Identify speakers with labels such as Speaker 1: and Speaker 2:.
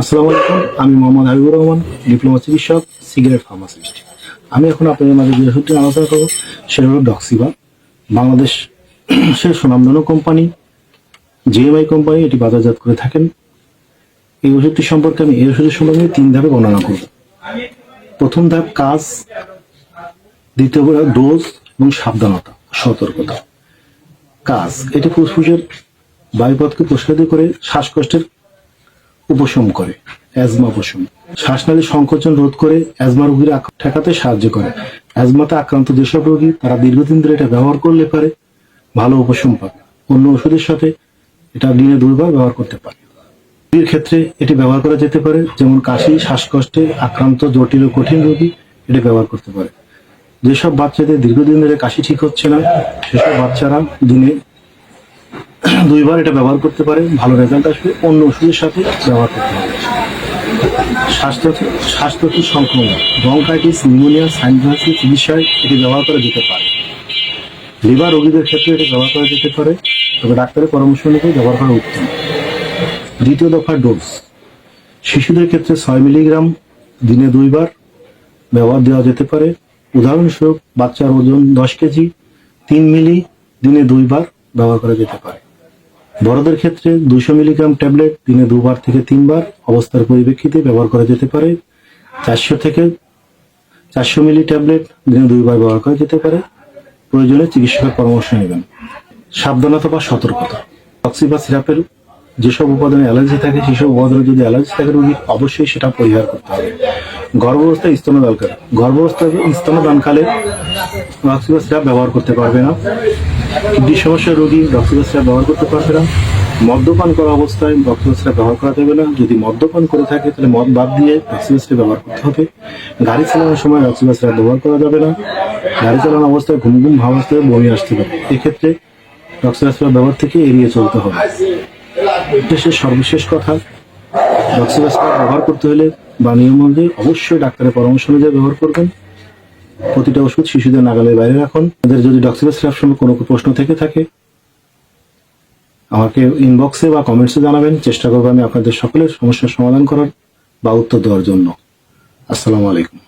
Speaker 1: আসসালামু আলাইকুম, আমি মোহাম্মদ হাবিবুর রহমান, ডিপ্লোমা চিকিৎসক, সিগারেট ফার্মাসিস্ট। আমি এখন আপনাদের মাঝে যে ওষুধটি আলোচনা করব, সেটা হলো ডক্সিবা, বাংলাদেশ সে সুনামধন্য কোম্পানি, জিএমআই কোম্পানি, এটি বাজারজাত করে থাকেন। এই ওষুধটি সম্পর্কে আমি এই ওষুধের সম্পর্কে তিন ধাপে বর্ণনা করব। প্রথম ধাপ, কাজ। দ্বিতীয় ডোজ এবং সাবধানতা, সতর্কতা। কাজ, এটি ফুসফুসের বায়ুপথকে প্রসারিত করে শ্বাসকষ্টের উপশম করে অ্যাজমা উপশম। শ্বাসনালী সংকোচন রোধ করে অ্যাজমা রোগীর ঠেকাতে সাহায্য করে। অ্যাজমাতে আক্রান্ত যেসব রোগী, তারা দীর্ঘদিন ধরে এটা ব্যবহার করলে পারে, ভালো উপশম পাবে। অন্য ওষুধের সাথে এটা দিনে দুইবার ব্যবহার করতে পারে। রোগীর ক্ষেত্রে এটি ব্যবহার করা যেতে পারে, যেমন কাশি, শ্বাসকষ্টে আক্রান্ত, জটিল ও কঠিন রোগী এটি ব্যবহার করতে পারে। যেসব বাচ্চাদের দীর্ঘদিন ধরে কাশি ঠিক হচ্ছে না, সেসব বাচ্চারা দিনে দুইবার এটা ব্যবহার করতে পারে, ভালো রেজাল্ট আসবে, অন্য ওষুধের সাথে ব্যবহার করতে হবে স্বাস্থ্য স্বাস্থ্যকর সংক্রমণ। ব্রঙ্কাইটিস নিউমোনিয়া সাইনভাইসিস চিকিৎসায় এটি ব্যবহার করা যেতে পারে। লিভার রোগীদের ক্ষেত্রে এটি ব্যবহার করা যেতে পারে, তবে ডাক্তারের পরামর্শ অনুযায়ী ব্যবহার করা উত্তম। দ্বিতীয় দফার ডোজ শিশুদের ক্ষেত্রে ছয় মিলিগ্রাম দিনে দুইবার ব্যবহার দেওয়া যেতে পারে। উদাহরণস্বরূপ, বাচ্চার ওজন দশ কেজি, তিন মিলি দিনে দুইবার ব্যবহার করা যেতে পারে। বড়দের ক্ষেত্রে দুশো মিলিগ্রাম ট্যাবলেট দিনে দুবার থেকে তিনবার অবস্থার পরিপ্রেক্ষিতে ব্যবহার করা যেতে পারে। চারশো থেকে চারশো মিলি ট্যাবলেট দিনে দুইবার ব্যবহার করা যেতে পারে। প্রয়োজনে চিকিৎসকের পরামর্শ নেবেন। সাবধানতা বা সতর্কতা। অক্সি বা সিরাপের যেসব উপাদানে অ্যালার্জি থাকে, সেসব উপাদানে যদি অ্যালার্জি থাকে রোগীর অবশ্যই সেটা পরিহার করতে হবে। গর্ভাবস্থায় স্তনদানকালে গর্ভাবস্থায় স্তনদানকালে অক্সি বা সিরাপ ব্যবহার করতে পারবে না। কিডনি সমস্যার রোগী ডক্সিবা সিরাপ ব্যবহার করতে পারবে না। মদ্যপান করা অবস্থায় সিরাপ ব্যবহার করা যাবে না। যদি মদ্যপান করে থাকে, তাহলে মদ বাদ দিয়ে ডক্সিবা সিরাপ ব্যবহার করতে হবে। গাড়ি চালানোর সময় ডক্সিবা সিরাপ ব্যবহার করা যাবে না। গাড়ি চালানো অবস্থায় ঘুম ঘুম ভাব অবস্থায় বমি আসতে পারে। এক্ষেত্রে ডক্সিবা সিরাপ ব্যবহার থেকে এড়িয়ে চলতে হবে। দেশের সর্বশেষ কথা ডক্সিবা ব্যবহার করতে হলে বা নিয়ম অনুযায়ী অবশ্যই ডাক্তারের পরামর্শ অনুযায়ী ব্যবহার করবেন। প্রতিটা ওষুধ শিশুদের নাগালের বাইরে রাখুন। তাদের যদি ডক্সিবাস সিরাপ সম্পর্কে কোনো প্রশ্ন থেকে থাকে, আমাকে ইনবক্সে বা কমেন্টসে জানাবেন। চেষ্টা করব আমি আপনাদের সকলের সমস্যার সমাধান করার বা উত্তর দেওয়ার জন্য। আসসালামু আলাইকুম।